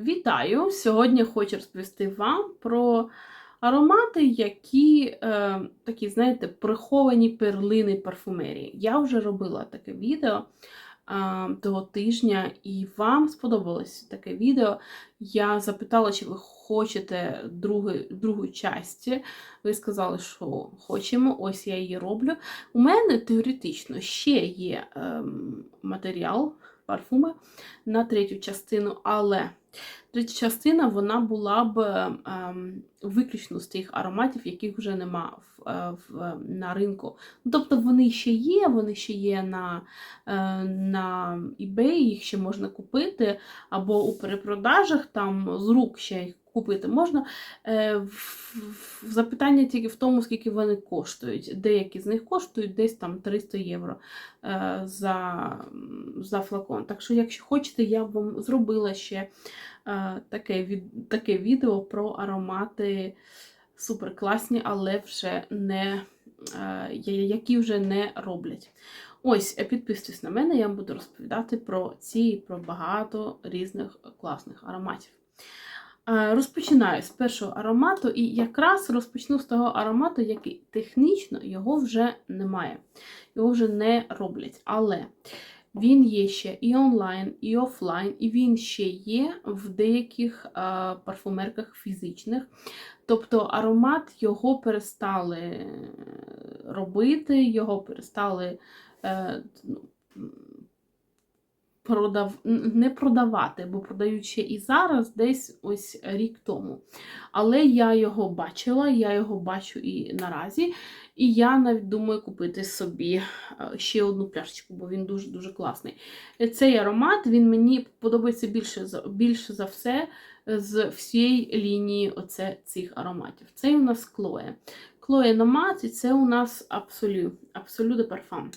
Вітаю! Сьогодні хочу розповісти вам про аромати, які е, такі, знаєте, приховані перлини парфумерії. Я вже робила таке відео е, того тижня, і вам сподобалось таке відео. Я запитала, чи ви хочете другої, другої часті. Ви сказали, що хочемо, ось я її роблю. У мене теоретично ще є е, матеріал парфуми на третю частину, але третя частина вона була б ем, виключно з тих ароматів, яких вже нема в, е, в, на ринку. Ну, Тобто вони ще є, вони ще є на, е, на eBay, їх ще можна купити, або у перепродажах там з рук ще їх купити можна. Е, Запитання тільки в тому, скільки вони коштують. Деякі з них коштують десь там 300 євро е, за, за флакон. Так що, якщо хочете, я б вам зробила ще е, таке, таке відео про аромати суперкласні, але вже не, які вже не роблять. Ось, підписуйтесь на мене, я вам буду розповідати про ці і про багато різних класних ароматів. Е, Розпочинаю з першого аромату, і якраз розпочну з того аромату, який технічно його вже немає, його вже не роблять. Але він є ще і онлайн, і офлайн, і він ще є в деяких е, парфумерках фізичних. Тобто аромат його перестали е, робити, його перестали е, ну, продав... не продавати, бо продають ще і зараз, десь ось рік тому. Але я його бачила, я його бачу і наразі. І я навіть думаю купити собі е, ще одну пляшечку, бо він дуже-дуже класний. Е, Цей аромат він мені подобається більше більше за все з всієї лінії оце, цих ароматів. Це у нас Клоє. Клоє Номад, і це у нас Абсолю, Абсолю де парфам.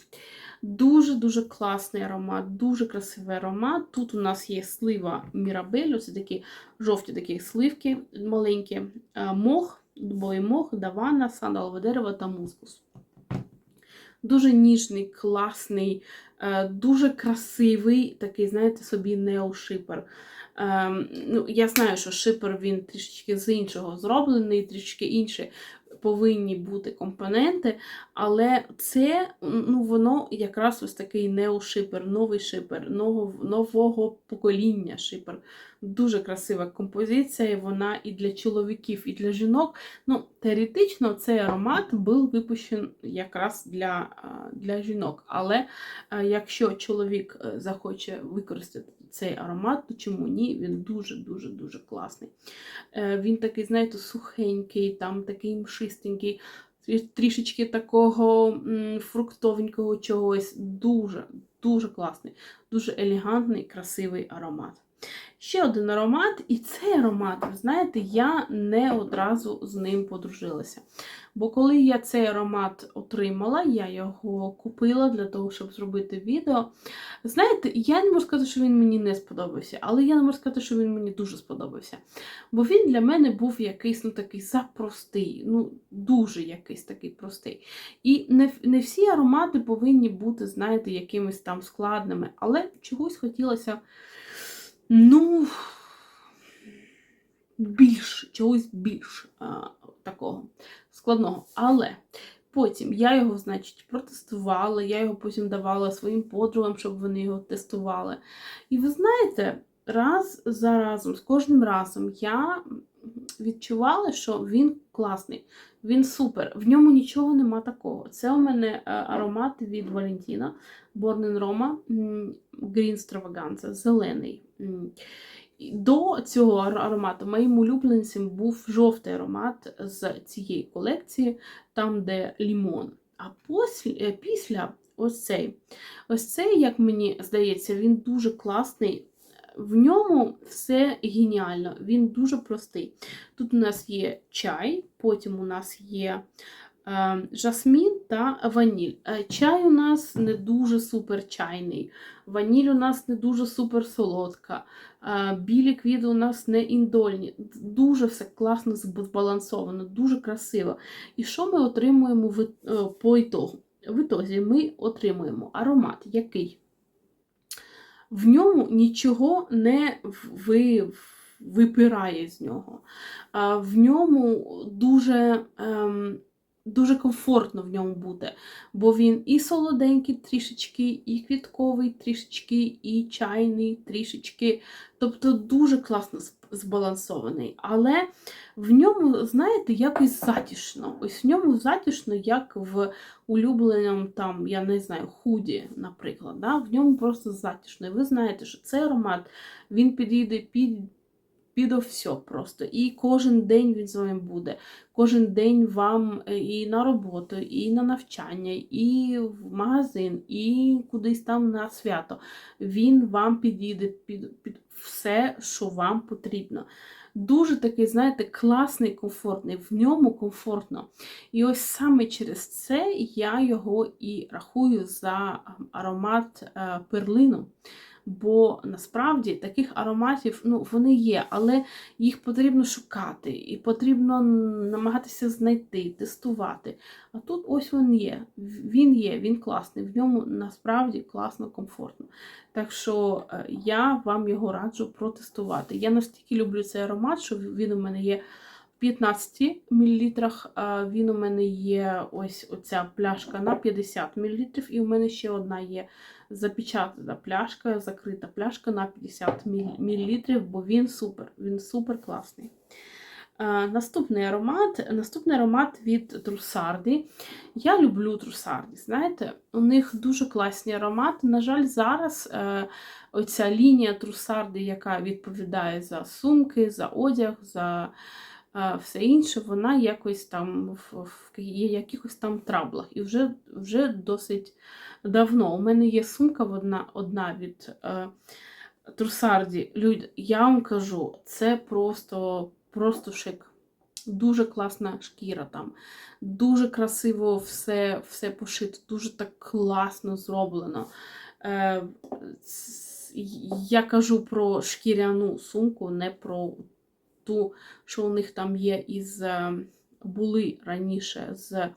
Дуже-дуже класний аромат, дуже красивий аромат. Тут у нас є слива Мірабель, це такі жовті такі сливки маленькі, е, мох, дубовий мох, давана, сандалове дерево та мускус. Дуже ніжний, класний, е, дуже красивий, такий, знаєте, собі неошипер. Ем, ну, я знаю, що шипер він трішечки з іншого зроблений, трішки інші повинні бути компоненти, але це ну, воно якраз ось такий неошипер, новий шипер, нового, нового покоління шипер. Дуже красива композиція, і вона і для чоловіків, і для жінок. Ну, теоретично цей аромат був випущений якраз для, для жінок. Але якщо чоловік е, захоче використати цей аромат, то чому ні? Він дуже-дуже дуже класний. Е, Він такий, знаєте, сухенький, там такий мшистенький, трішечки такого фруктовенького чогось. Дуже, дуже класний, дуже елегантний, красивий аромат. Ще один аромат, і цей аромат, ви знаєте, я не одразу з ним подружилася. Бо коли я цей аромат отримала, я його купила для того, щоб зробити відео. Знаєте, я не можу сказати, що він мені не сподобався, але я не можу сказати, що він мені дуже сподобався. Бо він для мене був якийсь ну, такий запростий, ну, дуже якийсь такий простий. І не, не всі аромати повинні бути, знаєте, якимись там складними, але чогось хотілося, ну, більш, чогось більш а, такого складного. Але потім я його, значить, протестувала, я його потім давала своїм подругам, щоб вони його тестували. І ви знаєте, раз за разом, з кожним разом я відчувала, що він класний, він супер. В ньому нічого нема такого. Це у мене е, аромат від Валентіна Roma м, Green Stravaganza, зелений. До цього аромату моїм улюбленцем був жовтий аромат з цієї колекції, там, де лімон. А після, е, після ось цей. Ось цей, як мені здається, він дуже класний. В ньому все геніально, він дуже простий. Тут у нас є чай, потім у нас є жасмін та ваніль. Е, чай у нас не дуже супер чайний, ваніль у нас не дуже супер солодка, е, білі квіти у нас не індольні. Дуже все класно збалансовано, дуже красиво. І що ми отримуємо е, по ітогу? В ітозі ми отримуємо аромат, який в ньому нічого не ви, випирає з нього. В ньому дуже. Ем, Дуже комфортно в ньому бути, бо він і солоденький трішечки, і квітковий трішечки, і чайний трішечки. Тобто дуже класно збалансований. Але в ньому, знаєте, якось затішно. Ось в ньому затішно, як в улюбленому, там, я не знаю, худі, наприклад. Да? В ньому просто затішно. І ви знаєте, що цей аромат він підійде під. Під все просто. І кожен день він з вами буде. Кожен день вам е, і на роботу, і на навчання, і в магазин, і кудись там на свято. Він вам підійде під, під все, що вам потрібно. Дуже такий, знаєте, класний, комфортний, в ньому комфортно. І ось саме через це я його і рахую за аромат е, перлину. Бо насправді таких ароматів ну, вони є, але їх потрібно шукати, і потрібно намагатися знайти, тестувати. А тут ось він є. Він є, він класний, в ньому насправді класно, комфортно. Так що е, я вам його раджу протестувати. Я настільки люблю цей аромат, що він у мене є 15 мл, він у мене є ось оця пляшка на 50 мл, і у мене ще одна є запечатана пляшка, закрита пляшка на 50 мл, бо він супер, він супер класний. Наступний аромат наступний аромат від Трусарді. Я люблю Трусарді. Знаєте, у них дуже класні аромати. На жаль, зараз е, оця лінія Трусарді, яка відповідає за сумки, за одяг, за все інше, вона якось там в, є якихось там траблах. І вже, вже досить давно. У мене є сумка одна, одна від е, Трусарді. Люд, я вам кажу, це просто. Просто шик. Дуже класна шкіра там. Дуже красиво все все пошито, дуже так класно зроблено. Е, Я кажу про шкіряну сумку, не про ту, що у них там є із е, були раніше з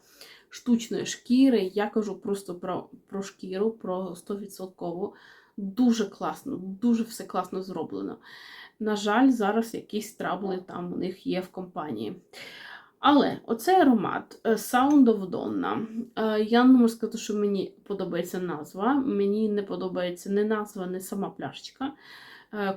штучної шкіри. Я кажу просто про, про шкіру, про 100%. Дуже класно, дуже все класно зроблено. На жаль, зараз якісь трабли там у них є в компанії. Але оцей аромат е, Sound of Donna. е, Я не можу сказати, що мені подобається назва. Мені не подобається не назва, не сама пляшечка,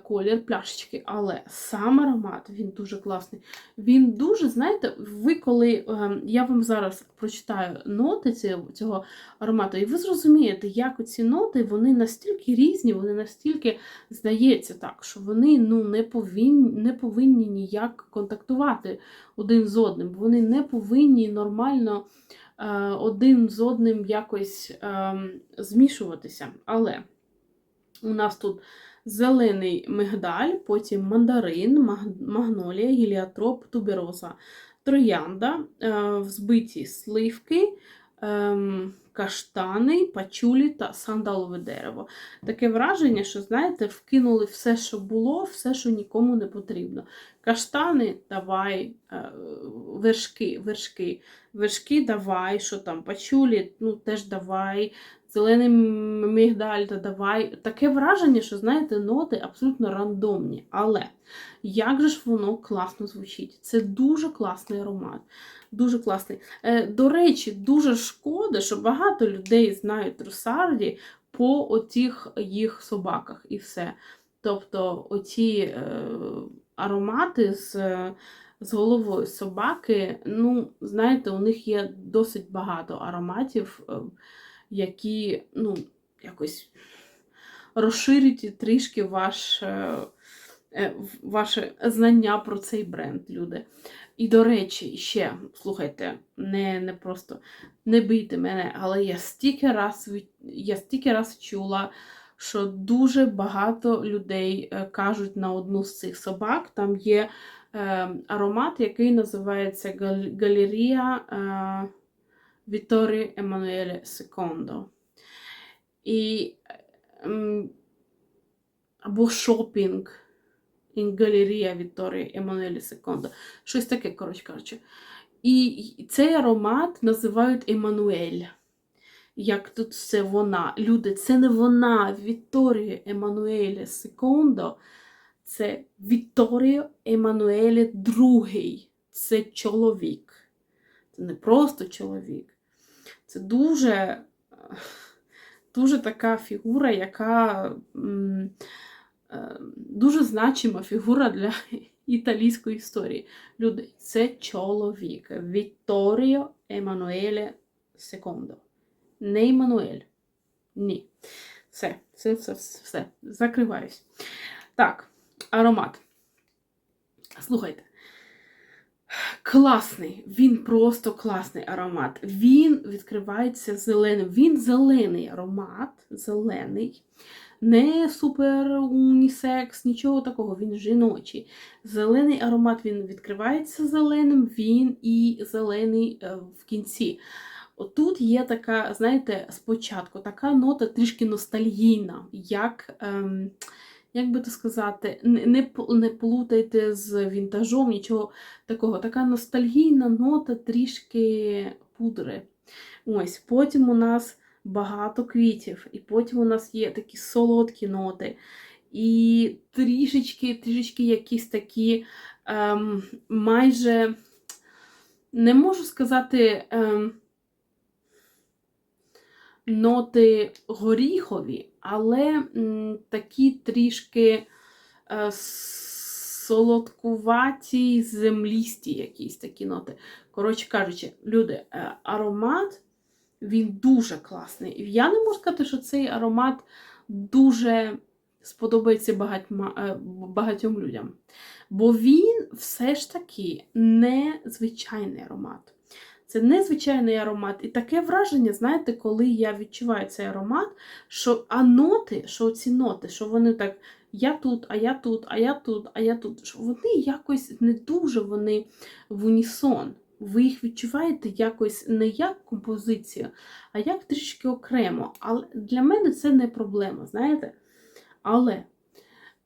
колір пляшечки, але сам аромат він дуже класний. Він дуже, знаєте, ви коли е, я вам зараз прочитаю ноти цього, аромату, і ви зрозумієте, як оці ноти вони настільки різні, вони настільки здається так, що вони ну, не, повинні, не повинні ніяк контактувати один з одним, вони не повинні нормально е, один з одним якось е, змішуватися. Але у нас тут зелений мигдаль, потім мандарин, магнолія, гіліатроп, тубероза, троянда, е, взбиті сливки, ем, каштани, пачулі та сандалове дерево. Таке враження, що, знаєте, вкинули все, що було, все, що нікому не потрібно. Каштани давай, е, вершки, вершки, вершки давай, що там, пачулі, ну теж давай, зелений м- мигдаль та давай. Таке враження, що, знаєте, ноти абсолютно рандомні. Але як же ж воно класно звучить? Це дуже класний аромат. Дуже класний. Е, до речі, дуже шкода, що багато людей знають Русарді по отих їх собаках і все. Тобто оці е, аромати з, з головою собаки, ну, знаєте, у них є досить багато ароматів, е, які, ну, якось розширять трішки ваш, е, ваше знання про цей бренд, люди. І, до речі, ще, слухайте, не, не просто не бийте мене, але я стільки раз, я стільки раз чула, що дуже багато людей е, кажуть на одну з цих собак. Там є е, аромат, який називається Гал- Галерія е, Вітторі Еммануеле Секондо. І, або шопінг. Галерія Вітторії Еммануелі Секондо. Щось таке, коротше кажучи. І цей аромат називають Еммануель. Як тут це вона. Люди, це не вона, Вітторія Еммануелі Секондо. Це Вітторіо Еммануеле II. Це чоловік. Це не просто чоловік. Це дуже, дуже така фігура, яка е, дуже значима фігура для італійської історії. Люди, це чоловік. Вітторіо Еммануеле II. Не Еммануель. Ні. Все, все, все, все. Закриваюсь. Так, аромат. Слухайте. Класний, він просто класний аромат. Він відкривається зеленим. Він зелений аромат, зелений, не супер унісекс, нічого такого, він жіночий. Зелений аромат він відкривається зеленим, він і зелений е, в кінці. Отут є така, знаєте, спочатку така нота трішки ностальгійна, як. Ем, як би то сказати, не, не, плутайте з вінтажом, нічого такого. Така ностальгійна нота, трішки пудри. Ось, потім у нас багато квітів, і потім у нас є такі солодкі ноти. І трішечки, трішечки якісь такі ем, майже, не можу сказати, ем, ноти горіхові, але такі трішки е, солодкуваті, землісті якісь такі ноти. Коротше кажучи, люди, е, аромат він дуже класний. Я не можу сказати, що цей аромат дуже сподобається багатьма, е, багатьом людям. Бо він все ж таки незвичайний аромат. Це незвичайний аромат. І таке враження, знаєте, коли я відчуваю цей аромат, що а ноти, що ці ноти, що вони так, я тут, а я тут, а я тут, а я тут, що вони якось не дуже вони в унісон. Ви їх відчуваєте якось не як композицію, а як трішки окремо. Але для мене це не проблема, знаєте? Але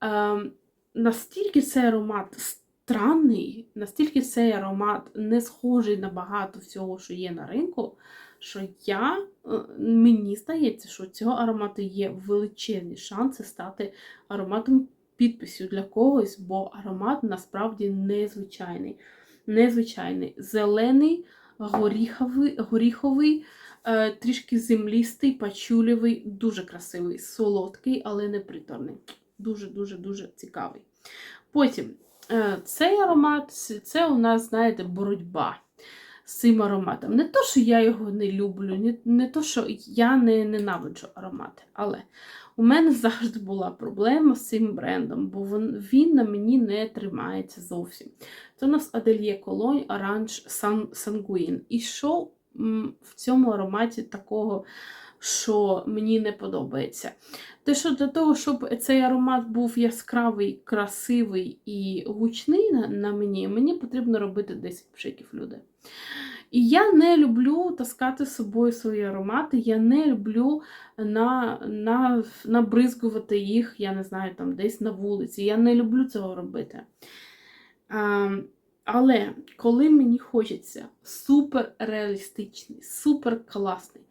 ем, настільки цей аромат странний, настільки цей аромат не схожий на багато всього, що є на ринку, що я, е, мені здається, що цього аромату є величезні шанси стати ароматом підписю для когось, бо аромат насправді незвичайний. Незвичайний. Зелений, горіховий, горіховий е, трішки землістий, пачулєвий, дуже красивий, солодкий, але не приторний. Дуже-дуже дуже цікавий. Потім Цей аромат це у нас, знаєте, боротьба з цим ароматом. Не то, що я його не люблю, не, не то, що я не ненавиджу аромати, але у мене завжди була проблема з цим брендом, бо він, він на мені не тримається зовсім. Це у нас Cologne Orange San, Sanguine. І що в цьому ароматі такого, що мені не подобається? Те, що для того, щоб цей аромат був яскравий, красивий і гучний на, мені, мені потрібно робити 10 пшиків люди. І я не люблю таскати з собою свої аромати, я не люблю на, на, набризгувати їх, я не знаю, там десь на вулиці. Я не люблю цього робити. А, але коли мені хочеться супер реалістичний, супер класний,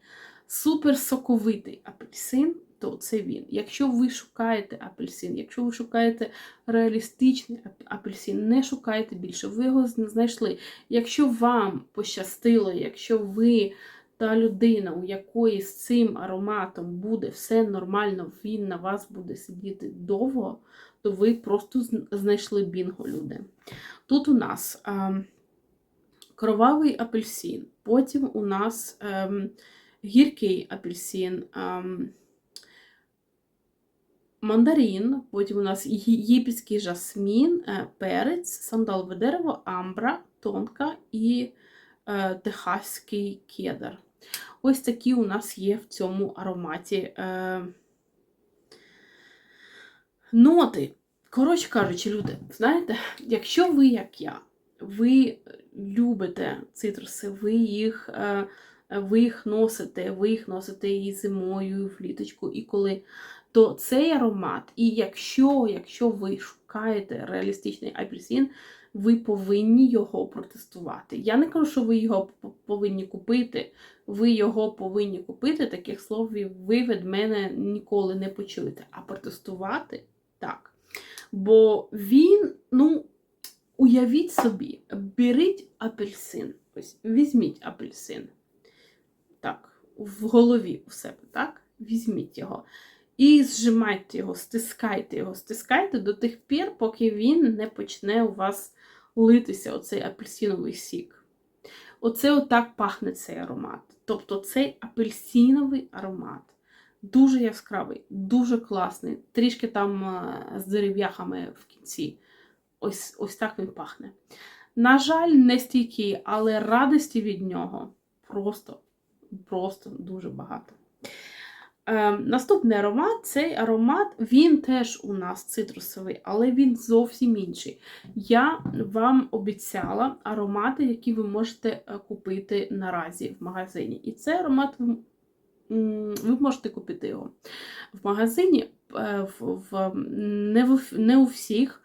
супер соковитий апельсин, то це він. Якщо ви шукаєте апельсин, якщо ви шукаєте реалістичний ап- апельсин, не шукайте більше, ви його знайшли. Якщо вам пощастило, якщо ви та людина, у якої з цим ароматом буде все нормально, він на вас буде сидіти довго, то ви просто знайшли бінго, люди. Тут у нас ем, кровавий апельсин, потім у нас ем, гіркий апельсин. Мандарин, потім у нас єгипетський жасмін, е, перець, сандалове дерево, амбра, тонка і е, техаський кедр. Ось такі у нас є в цьому ароматі е, ноти. Коротше кажучи, люди, знаєте, якщо ви, як я, ви любите цитруси, ви їх, ви їх носите, ви їх носите і зимою, і вліточку, і коли то цей аромат, і якщо, якщо ви шукаєте реалістичний апельсин, ви повинні його протестувати. Я не кажу, що ви його повинні купити, ви його повинні купити. Таких слов ви від мене ніколи не почуєте. А протестувати так. Бо він, ну, уявіть собі, беріть апельсин. Ось, візьміть апельсин. В голові у себе, так? Візьміть його. І зжимайте його, стискайте його, стискайте до тих пір, поки він не почне у вас литися, оцей апельсиновий сік. Оце отак пахне цей аромат. Тобто цей апельсиновий аромат. Дуже яскравий, дуже класний. Трішки там е, з дерев'яхами в кінці. Ось, ось так він пахне. На жаль, не стійкий, але радості від нього просто, просто дуже багато. Е, наступний аромат цей аромат, він теж у нас цитрусовий, але він зовсім інший. Я вам обіцяла аромати, які ви можете е, купити наразі в магазині. І цей аромат ви, можете купити його в магазині, е, в, в, не, в, не у всіх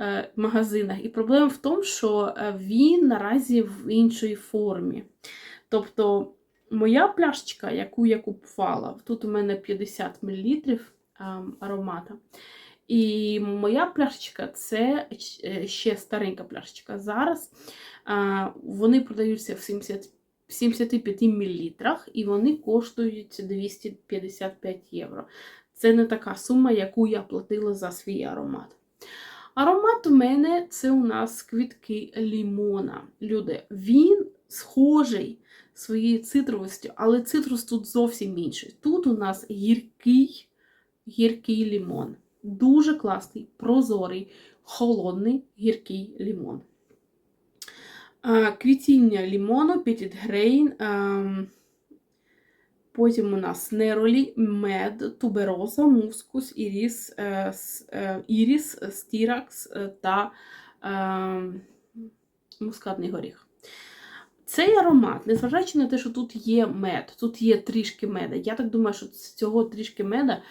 е, магазинах. І проблема в тому, що він наразі в іншій формі. Тобто. Моя пляшечка, яку я купувала, тут у мене 50 мл аромата. І моя пляшечка це е, ще старенька пляшечка. Зараз а, вони продаються в 70, 75 мл і вони коштують 255 євро. Це не така сума, яку я платила за свій аромат. Аромат у мене це у нас квітки лімона. Люди, він схожий своєю цитровістю, але цитрус тут зовсім інший. Тут у нас гіркий, гіркий лімон. Дуже класний, прозорий, холодний гіркий лімон. Квітіння лімону, Petit Grain, Потім у нас неролі, мед, тубероза, мускус, іріс, е, е, іріс, стіракс е, та мускатний горіх. Цей аромат, незважаючи на те, що тут є мед, тут є трішки меда. Я так думаю, що з цього трішки меда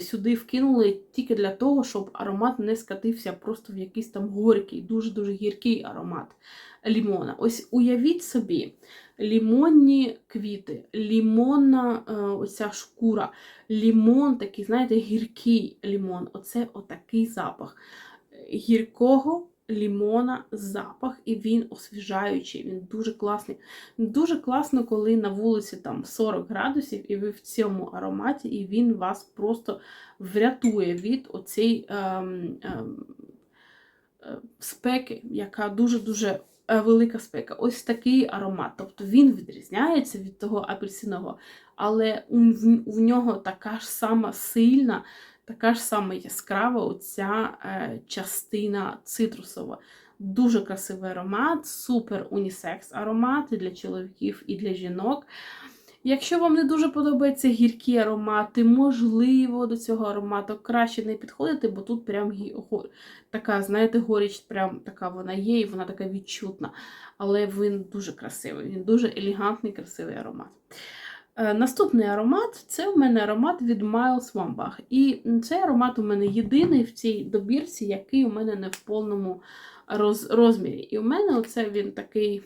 сюди вкинули тільки для того, щоб аромат не скатився просто в якийсь там горький, дуже-дуже гіркий аромат лімона. Ось уявіть собі, лімонні квіти, лімонна е, оця шкура, лімон такий, знаєте, гіркий лімон. Оце отакий запах гіркого лімона запах, і він освіжаючий, він дуже класний. Дуже класно, коли на вулиці там 40 градусів, і ви в цьому ароматі, і він вас просто врятує від оцей ем, ем, е, спеки, яка дуже-дуже. е, Велика спека. Ось такий аромат. Тобто він відрізняється від того апельсинового, але в нього така ж сама сильна така ж сама яскрава оця е, частина цитрусова. Дуже красивий аромат, супер унісекс аромат для чоловіків і для жінок. Якщо вам не дуже подобаються гіркі аромати, можливо, до цього аромату краще не підходити, бо тут прям така, знаєте, горіч, прям така вона є, і вона така відчутна. Але він дуже красивий, він дуже елегантний, красивий аромат. Е, наступний аромат це у мене аромат від Miles Wambach. І цей аромат у мене єдиний в цій добірці, який у мене не в повному роз, розмірі. І у мене оце він такий.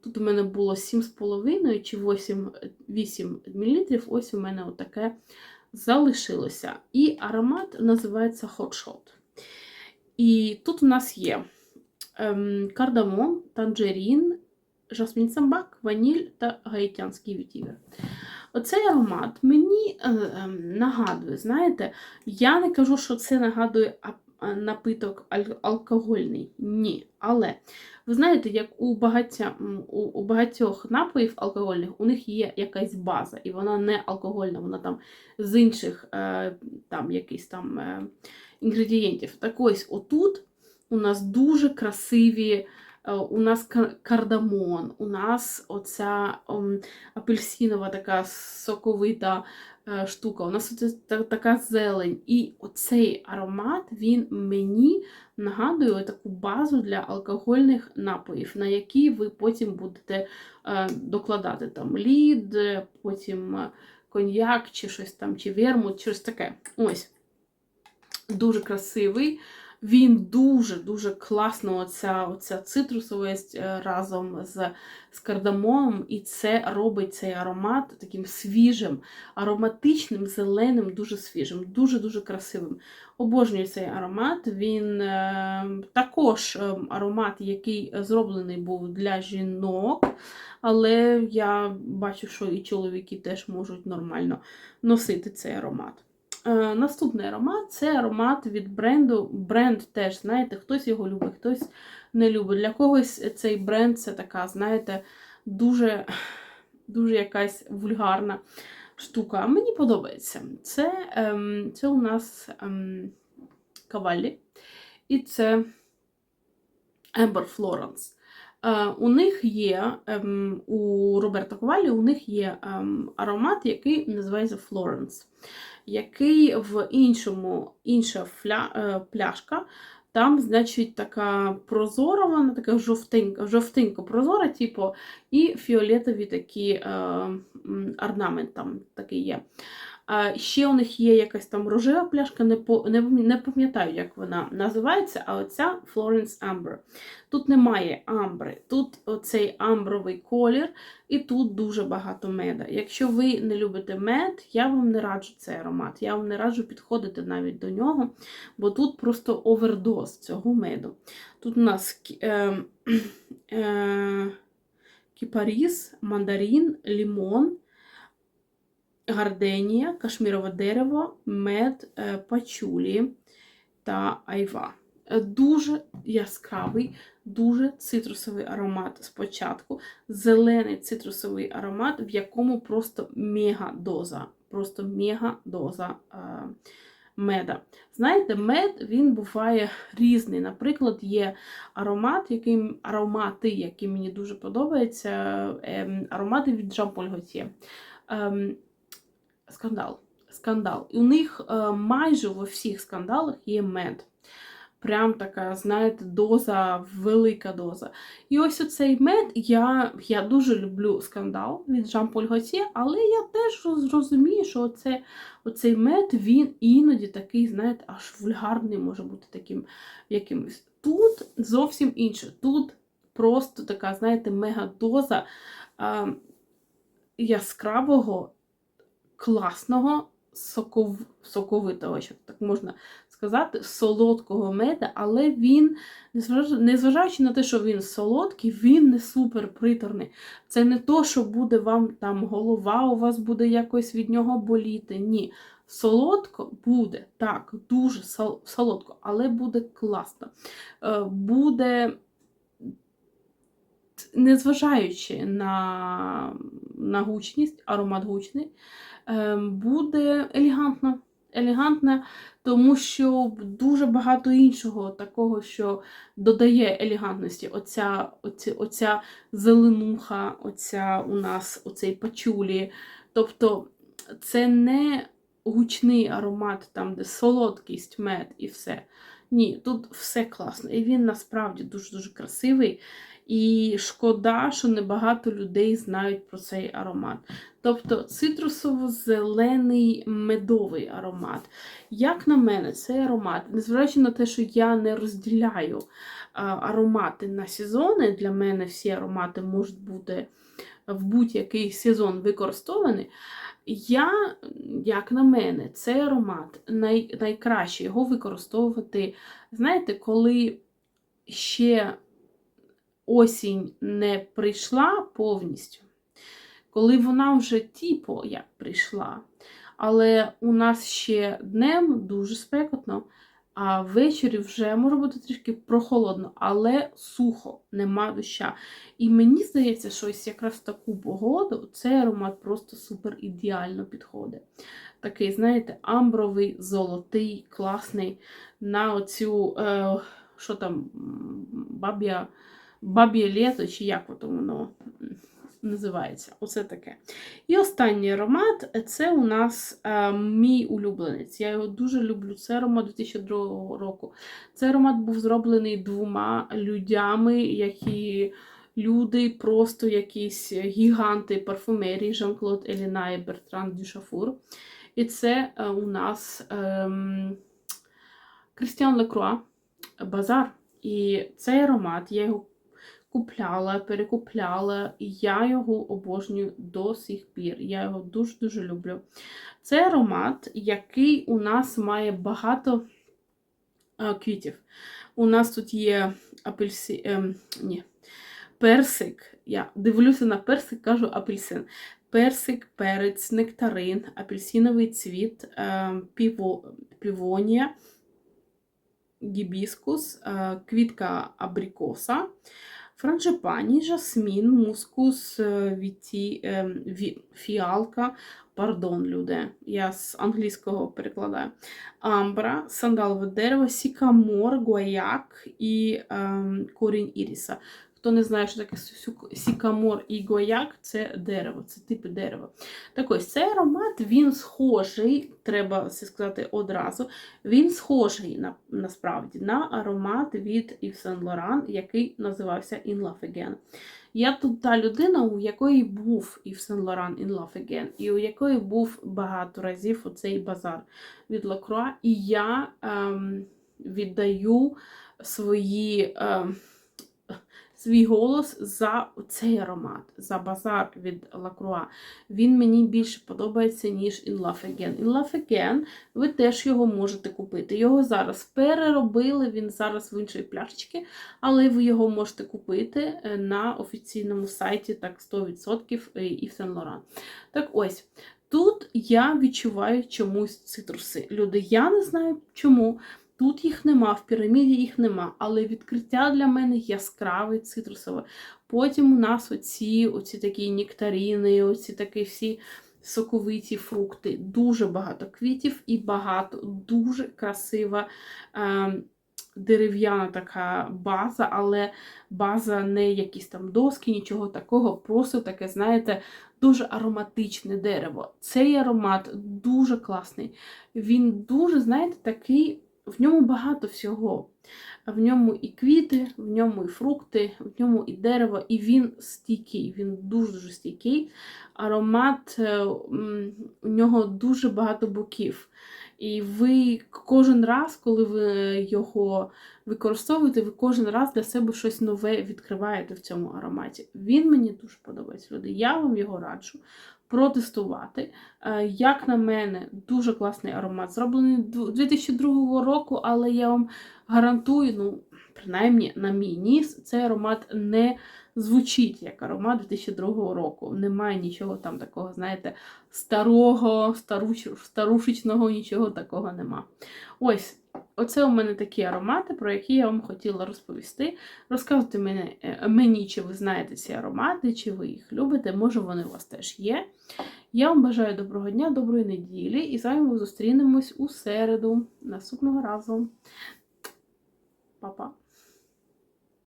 Тут у мене було 7,5 чи 8 8 мл. Ось у мене отаке залишилося. І аромат називається Hot Shot. І тут у нас є ем, кардамон, танжерін, жасмін самбак, ваніль та гаїтянський вітівер. Оцей аромат мені е, е, нагадує, знаєте, я не кажу, що це нагадує напиток алкогольний. Ні. Але ви знаєте, як у багаття, у, у багатьох напоїв алкогольних у них є якась база, і вона не алкогольна, вона там з інших е, там якісь там е, інгредієнтів. Так ось отут у нас дуже красиві. Е, у нас кардамон, у нас оця апельсинова така соковита е, штука, у нас оця така зелень. І оцей аромат він мені нагадує таку базу для алкогольних напоїв, на які ви потім будете е, докладати там лід, потім коньяк, чи щось там, чи вермут, щось таке. Ось. Дуже красивий. Він дуже-дуже класно, оця, оця цитрусовість е, разом з, з кардамоном, і це робить цей аромат таким свіжим, ароматичним, зеленим, дуже свіжим, дуже-дуже красивим. Обожнюю цей аромат. Він е, також е, аромат, який зроблений був для жінок, але я бачу, що і чоловіки теж можуть нормально носити цей аромат. Е, Наступний аромат це аромат від бренду. Бренд теж, знаєте, хтось його любить, хтось не любить. Для когось цей бренд це така, знаєте, дуже, дуже якась вульгарна штука. А мені подобається. Це, ем, це у нас ем, Каваллі. І це Amber Florence. Е, у них є, ем, у Роберта Ковалі, у них є ем, аромат, який називається Florence, який в іншому, інша фля, е, пляшка. Там, значить, така прозора, вона така жовтенька, жовтенько прозора, типу, і фіолетові такі е, орнамент там такий є. Ще у них є якась там рожева пляшка, не пам'ятаю, як вона називається, а оця Florence Amber. Тут немає амбри, тут оцей амбровий колір, і тут дуже багато меда. Якщо ви не любите мед, я вам не раджу цей аромат. Я вам не раджу підходити навіть до нього, бо тут просто овердоз цього меду. Тут у нас е, е, кіпаріс, мандарин, лімон гарденія, кашмірове дерево, мед, е, пачулі та айва. Е, Дуже яскравий, дуже цитрусовий аромат спочатку. Зелений цитрусовий аромат, в якому просто мега-доза. Просто мега-доза е, меда. Знаєте, мед він буває різний. Наприклад, є аромат, який, аромати, які мені дуже подобаються, ем, аромати від Jean-Paul Gaultier. Ем, скандал. Скандал. І у них е, майже во всіх скандалах є мед. Прям така, знаєте, доза, велика доза. І ось оцей мед, я я дуже люблю скандал від Jean-Paul Gaultier, але я теж розумію, що оце, оцей мед, він іноді такий, знаєте, аж вульгарний може бути таким якимось. Тут зовсім інше. Тут просто така, знаєте, мегадоза е, яскравого класного, соков... соковитого, що так можна сказати, солодкого меда, але він, незважаючи на те, що він солодкий, він не супер приторний. Це не то, що буде вам там голова, у вас буде якось від нього боліти. Ні. Солодко буде, так, дуже солодко, але буде класно. Е, буде, незважаючи на, на гучність, аромат гучний, буде елегантно. Елегантне, тому що дуже багато іншого такого, що додає елегантності. Оця оця, оця зеленуха, оця у нас оцей пачулі. Тобто це не гучний аромат, там, де солодкість, мед і все. Ні, тут все класно. І він насправді дуже-дуже красивий. І шкода, що небагато людей знають про цей аромат. Тобто цитрусово-зелений медовий аромат. Як на мене, цей аромат, незважаючи на те, що я не розділяю аромати на сезони, для мене всі аромати можуть бути в будь-який сезон використані. Я, як на мене, цей аромат най, найкраще його використовувати, знаєте, коли ще осінь не прийшла повністю, коли вона вже типу як прийшла, але у нас ще днем дуже спекотно, а ввечері вже може бути трішки прохолодно, але сухо, нема доща. І мені здається, що ось якраз таку погоду цей аромат просто супер ідеально підходить. Такий, знаєте, амбровий, золотий, класний на оцю, е, що там, баб'я баб'є літо, чи як воно називається. Оце таке. І останній аромат це у нас е, мій улюбленець. Я його дуже люблю. Це аромат 2002 року. Цей аромат був зроблений двома людями, які. Люди, просто якісь гіганти парфумерії Жан-Клод Еліна і Бертран Дюшафур. І це е, у нас ем, Крістіан Лекруа. базар. І цей аромат я його купляла, перекупляла, і я його обожнюю до сих пір. Я його дуже-дуже люблю. Це аромат, який у нас має багато квітів. У нас тут є апельсин. Ем, ні, персик. Я дивлюся на персик, кажу апельсин. Персик, перець, нектарин, апельсиновий цвіт, ем, піво, півонія, гібіскус, е, квітка абрикоса, франжипані, жасмін, мускус, е, віті, е, ві, фіалка, пардон, люди. Я з англійського перекладаю. Амбра, сандалове дерево, сікамор, гуаяк і ем, корінь іріса. Хто не знає, що таке сікамор і гояк, це дерево, це типи дерева. Так ось цей аромат, він схожий, треба це сказати одразу. Він схожий на, насправді на аромат від Yves Saint Laurent, який називався In Love Again. Я тут та людина, у якої був Yves Saint Laurent In Love Again, і у якої був багато разів оцей базар від Lacroix, і я ем, віддаю свої. Ем, Свій голос за цей аромат, за базар від Lacroix. Він мені більше подобається, ніж In Love Again. In Love Again ви теж його можете купити. Його зараз переробили, він зараз в іншій пляшечці, але ви його можете купити е, на офіційному сайті так 100% Yves Saint Laurent. Так ось. Тут я відчуваю чомусь цитруси. Люди, я не знаю чому. Тут їх нема, в піраміді їх нема, але відкриття для мене яскраве цитрусове. Потім у нас оці, оці такі нектаріни, оці такі всі соковиті фрукти. Дуже багато квітів і багато, дуже красива е, дерев'яна така база, але база не якісь там доски, нічого такого, просто таке, знаєте, дуже ароматичне дерево. Цей аромат дуже класний. Він дуже, знаєте, такий. В ньому багато всього. В ньому і квіти, в ньому і фрукти, в ньому і дерево, і він стійкий, він дуже-дуже стійкий. Аромат, е, у нього дуже багато боків. І ви кожен раз, коли ви його використовуєте, ви кожен раз для себе щось нове відкриваєте в цьому ароматі. Він мені дуже подобається, люди. Я вам його раджу протестувати. Е, Як на мене, дуже класний аромат. Зроблений ду- 2002 року, але я вам гарантую, ну, принаймні, на мій ніс, цей аромат не звучить як аромат 2002 року. Немає нічого там такого, знаєте, старого, старушечного, нічого такого нема. Ось. Оце у мене такі аромати, про які я вам хотіла розповісти. Розказуйте мені, е, мені, чи ви знаєте ці аромати, чи ви їх любите, може вони у вас теж є. Я вам бажаю доброго дня, доброї неділі і з вами ми зустрінемось у середу наступного разу. Па-па!